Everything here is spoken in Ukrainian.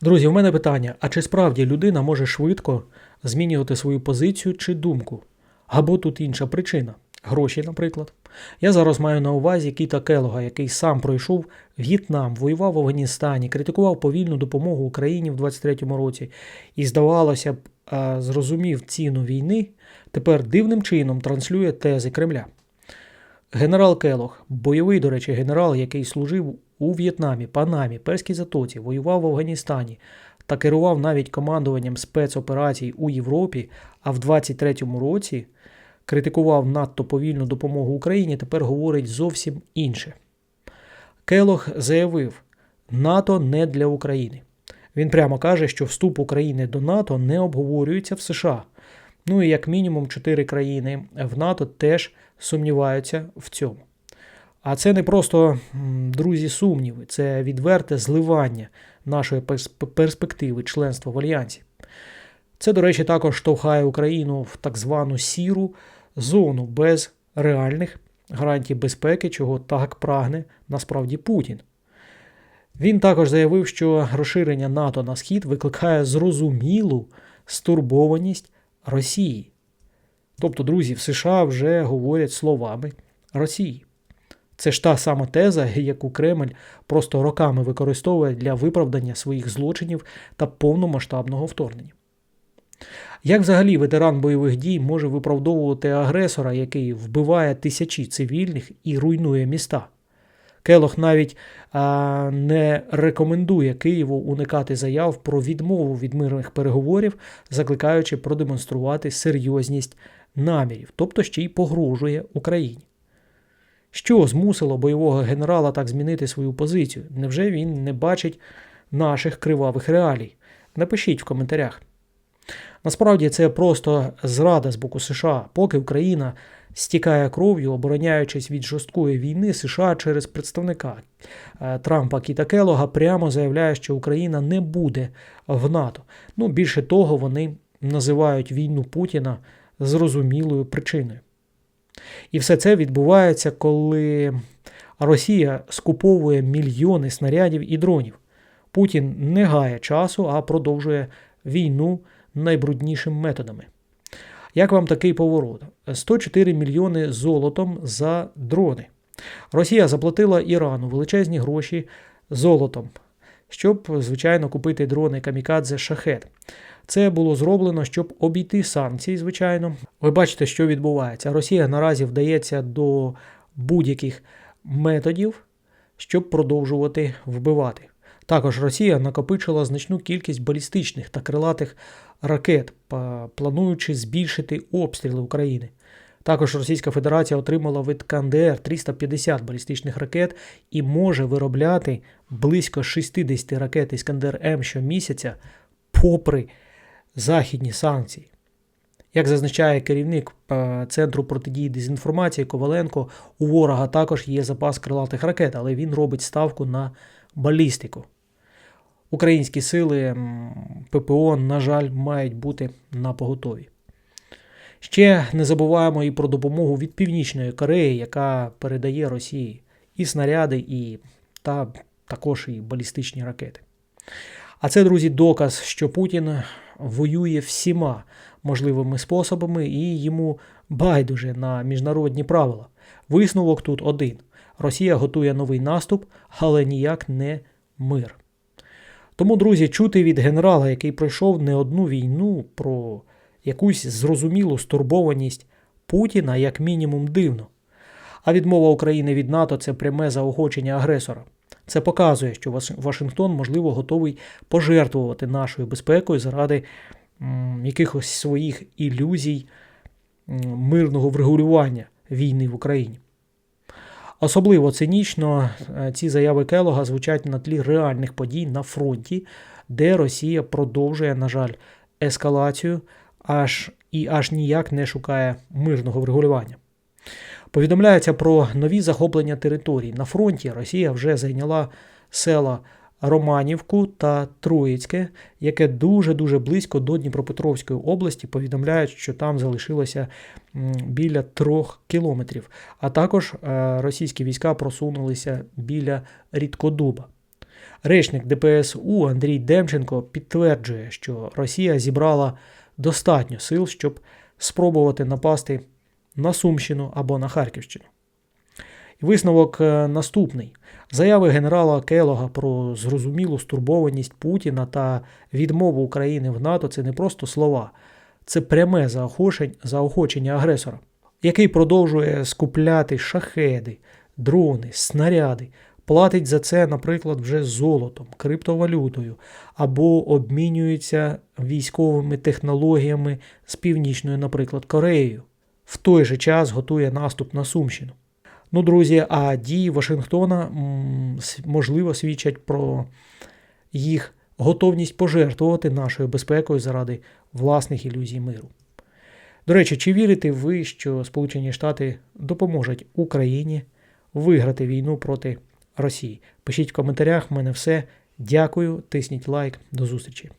Друзі, в мене питання: а чи справді людина може швидко змінювати свою позицію чи думку? Або тут інша причина гроші, наприклад. Я зараз маю на увазі Кіта Келога, який сам пройшов В'єтнам, воював в Афганістані, критикував повільну допомогу Україні в 23-му році і, здавалося б, зрозумів ціну війни, тепер дивним чином транслює тези Кремля. Генерал Келох, бойовий, до речі, генерал, який служив у В'єтнамі, Панамі, Перській Затоці, воював в Афганістані та керував навіть командуванням спецоперацій у Європі, а в 23-му році критикував надто повільну допомогу Україні, тепер говорить зовсім інше. Келох заявив: НАТО не для України. Він прямо каже, що вступ України до НАТО не обговорюється в США. Ну і як мінімум чотири країни в НАТО теж сумніваються в цьому. А це не просто, друзі, сумніви, це відверте зливання нашої перспективи членства в Альянсі. Це, до речі, також штовхає Україну в так звану сіру зону без реальних гарантій безпеки, чого так прагне насправді Путін. Він також заявив, що розширення НАТО на схід викликає зрозумілу стурбованість Росії. Тобто, друзі, в США вже говорять словами Росії. Це ж та сама теза, яку Кремль просто роками використовує для виправдання своїх злочинів та повномасштабного вторгнення. Як взагалі ветеран бойових дій може виправдовувати агресора, який вбиває тисячі цивільних і руйнує міста? Келох навіть а, не рекомендує Києву уникати заяв про відмову від мирних переговорів, закликаючи продемонструвати серйозність намірів, тобто ще й погрожує Україні. Що змусило бойового генерала так змінити свою позицію? Невже він не бачить наших кривавих реалій? Напишіть в коментарях. Насправді це просто зрада з боку США, поки Україна стікає кров'ю, обороняючись від жорсткої війни, США через представника е, Трампа Кіта Келога прямо заявляє, що Україна не буде в НАТО. Ну, більше того, вони називають війну Путіна зрозумілою причиною. І все це відбувається, коли Росія скуповує мільйони снарядів і дронів. Путін не гає часу, а продовжує війну найбруднішими методами. Як вам такий поворот? 104 мільйони золотом за дрони. Росія заплатила Ірану величезні гроші золотом, щоб, звичайно, купити дрони Камікадзе Шахет. Це було зроблено, щоб обійти санкції, звичайно. Ви бачите, що відбувається. Росія наразі вдається до будь-яких методів, щоб продовжувати вбивати. Також Росія накопичила значну кількість балістичних та крилатих ракет, плануючи збільшити обстріли України. Також Російська Федерація отримала від КНДР 350 балістичних ракет і може виробляти близько 60 ракет Іскандер М щомісяця, попри західні санкції. Як зазначає керівник е, Центру протидії дезінформації Коваленко, у ворога також є запас крилатих ракет, але він робить ставку на балістику. Українські сили ППО, на жаль, мають бути на поготові. Ще не забуваємо і про допомогу від Північної Кореї, яка передає Росії і снаряди, і та також і балістичні ракети. А це, друзі, доказ, що Путін воює всіма можливими способами і йому байдуже на міжнародні правила. Висновок тут один: Росія готує новий наступ, але ніяк не мир. Тому, друзі, чути від генерала, який пройшов не одну війну, про якусь зрозумілу стурбованість Путіна, як мінімум, дивно. А відмова України від НАТО це пряме заохочення агресора. Це показує, що Вашингтон, можливо, готовий пожертвувати нашою безпекою заради якихось своїх ілюзій мирного врегулювання війни в Україні. Особливо цинічно е, ці заяви Келога звучать на тлі реальних подій на фронті, де Росія продовжує, на жаль, ескалацію аж і аж ніяк не шукає мирного врегулювання. Повідомляється про нові захоплення територій. На фронті Росія вже зайняла села Романівку та Троїцьке, яке дуже-дуже близько до Дніпропетровської області. Повідомляють, що там залишилося біля трьох кілометрів. А також е, російські війська просунулися біля Рідкодуба. Речник ДПСУ Андрій Демченко підтверджує, що Росія зібрала достатньо сил, щоб спробувати напасти на Сумщину або на Харківщину. Висновок е, наступний: заяви генерала Келога про зрозумілу стурбованість Путіна та відмову України в НАТО це не просто слова, це пряме заохочення агресора, який продовжує скупляти шахеди, дрони, снаряди, платить за це, наприклад, вже золотом, криптовалютою або обмінюється військовими технологіями з північною, наприклад, Кореєю. В той же час готує наступ на Сумщину. Ну, друзі, а дії Вашингтона можливо свідчать про їх готовність пожертвувати нашою безпекою заради власних ілюзій миру. До речі, чи вірите ви, що Сполучені Штати допоможуть Україні виграти війну проти Росії? Пишіть в коментарях, в мене все. Дякую, тисніть лайк, до зустрічі.